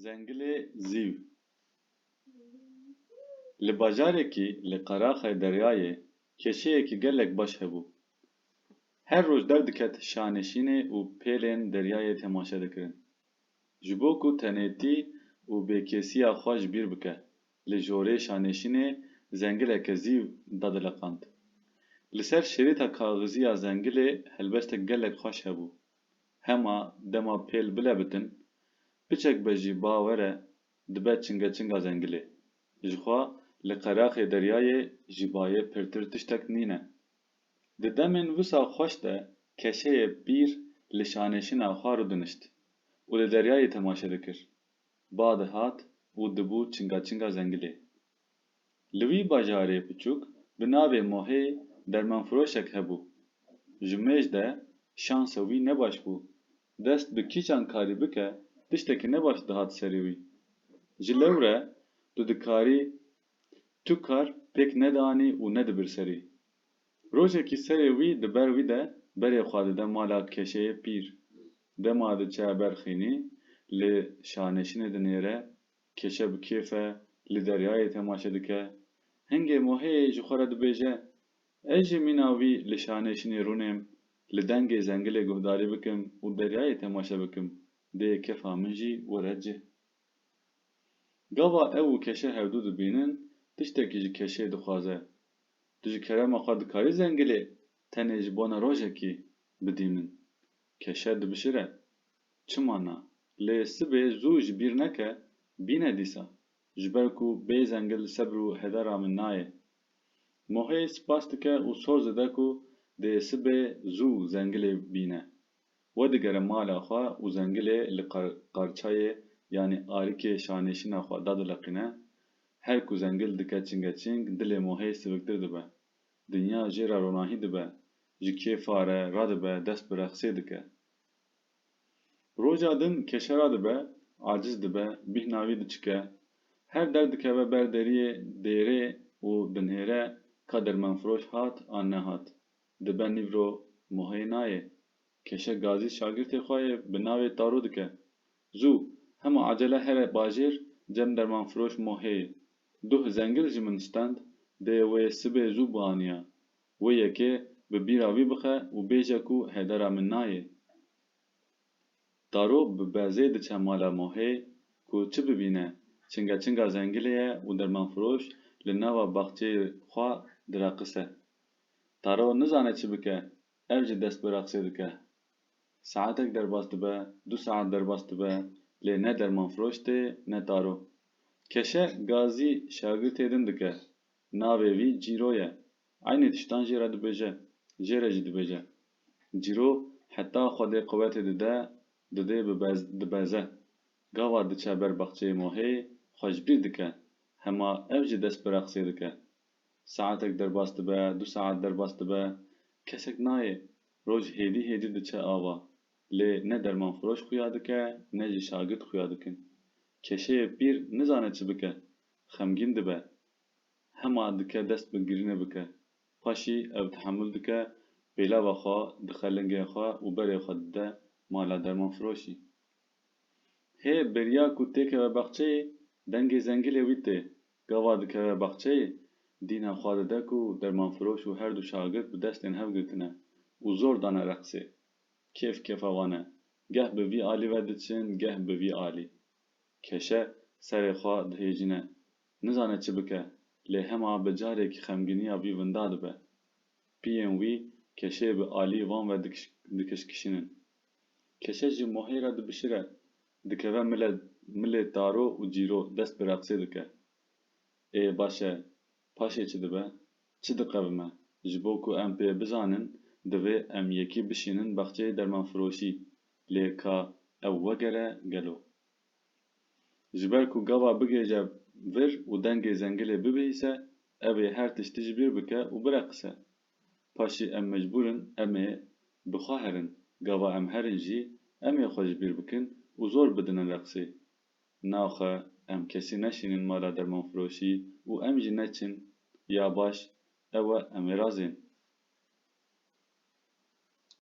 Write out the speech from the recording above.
Zengilê zîv Li bajarekî li qeraxê deryayê keşeyekî gelek baş hebû. Her roj derdiket şanişînê û pêlên deryayê temaşe dikirin. Ji bo ku tenêtî û bêkesiya xwe ji bîr bike, li jorê şanişînê zengileke zîv dadileqand. Li ser şerîta kaxizî ya zengilê helbestek gelek xweş hebû. Hema dema pêl bilebitin, piçekbe jî ba were dibe çingeçinga zengilê. Jixwe li qeraxê deryayê ji bayê pirtir tiştek nîne. Di demên wisa xweş de keşeyê pîr li şanişîna xwe rûdinişt û li deryayê temaşe dikir. Ba dihat û dibû çingaçinga zengilê. Li wî bajarê biçûk bi navê Mohê dermanfiroşek hebû. Ji mêj de şansa wî ne baş bû. Dest bi kîçan karî bike tiştekî ne baş dihat serê wî. Ji lewre tu dikarî tu kar pêk nedanî û nedibir serî. Rojekî serê wî di ber wî de berê xwe dide mala keşeyê pîr. Dema diçe ber xînî, şanişînê dinêre, keşe bi kêf e, li deryayê temaşe dike. Hingê Moheyê ji xwe re dibêje, ez jî mîna wî li şanişînê rûnêm, li dengê zengilê guhdarî bikim û deryayê temaşe bikim, min jî were cih. Gava ew û keşe hevdû dibînin, tiştekî ji keşeyê dixwaze. Tu ji kerema xwe dikarî zengilê tenê ji bona rojekê bidî min. Keşe dibişire. Çima na? Lê sibê zû ji bîr neke, bîne dîsa. Ji ber ku bê zengil sebr û min nayê. Mohê spas dike û ku dê sibê zû zengilê bîne. We digere mala xwe û zengilê li qarçayê yanî alîkê şanişîna xwe dadileqîne, her ku zengil dike çingeçing dilê Mohê siviktir dibe. Dinya jê re dibe, ji kêfa radibe dest bi rexsê dike. Roja din keşe radibe, aciz dibe, bîhna wî her der dikeve ber deriyê dêrê û dinêre ka hat an nehat. Dibe nîvro Mohê nayê. Keşe gazî şagirtê xwe yê bi navê Taro dike. Zû, hema acele here bajêr cem dermanfiroş Moheyê. Duh zengil ji min stend, dê wê sibê zû bianiya. Wê yekê bi bîra wî bixe û bêje ku hedera min nayê. Bi bezê diçe mala Mohê ku çi bibîne, çingeçinga zengilê ye û dermanfiroş li nava baxçeyê xwe direqise. Taro nizane çi bike, ev dest bi dike. Saetek derbas dibe, du saet derbas dibe, lê ne dermanfiroş tê ne Taro. Keşe gazî şagirtê din dike. Navê wî Cîro ye. Aynê tiştan jê re dibêje, jê re jî dibêje. Cîro heta Xwedê quwetê dide, didê dibeze. Gava diçe ber baxçeyê Mohê, xwe ji bîr dike, hema ev jî dest bi rexsê dike. Saetek derbas dibe, du saet derbas dibe, kesek nayê. Roj hêdî hêdî diçe ava. Lê ne dermanfiroş xuya dike, ne jî şagirt xuya dikin. Keşeyê pîr nizane çi bike, xemgîn dibe. Hema dike dest bi girînê bike. Paşî ew tehemûl dike, pêlava xwe dixe lingê xwe û berê xwe dide mala dermanfiroşî. Hê beriya ku têkeve baxçeyê, dengê zengilê wî tê. Gava dikeve baxçeyê, dîna xwe dide ku dermanfiroş û her du şagirt bi destên hev girtine û zor dane reqsê. Kêf kefa wan e. Geh bi vî alî ve diçin, geh bi vî. Keşe serê xwe dihêjîne. Nizane çi bike, lê hema bi carekî xemgîniya wî winda dibe. Piyên wî keşeyê bi alî wan ve dikişkişînin. Keşe ji Mohê re dibişire, dikeve milê Taro û Cîro dest bi reqsê dike. Ê baş e, paşê çi dibe? Çi diqewime? Ji bo ku em pê bizanin, divê em yekî bişînin baxçeyê dermanfiroşî, lê ka ew vegere gelo. Ji ber ku gava bigêje vir û dengê zengilê bibihîse, ev ê her tiştî ji bîr bike û bireqise. Paşî em mecbûrin em ê bi xwe herin, gava em herin jî em ê xwe ji bîr bikin û zor bidinin reqsê. Naxe em kesî neşînin mala dermanfiroşî û em jî ya baş, ew e.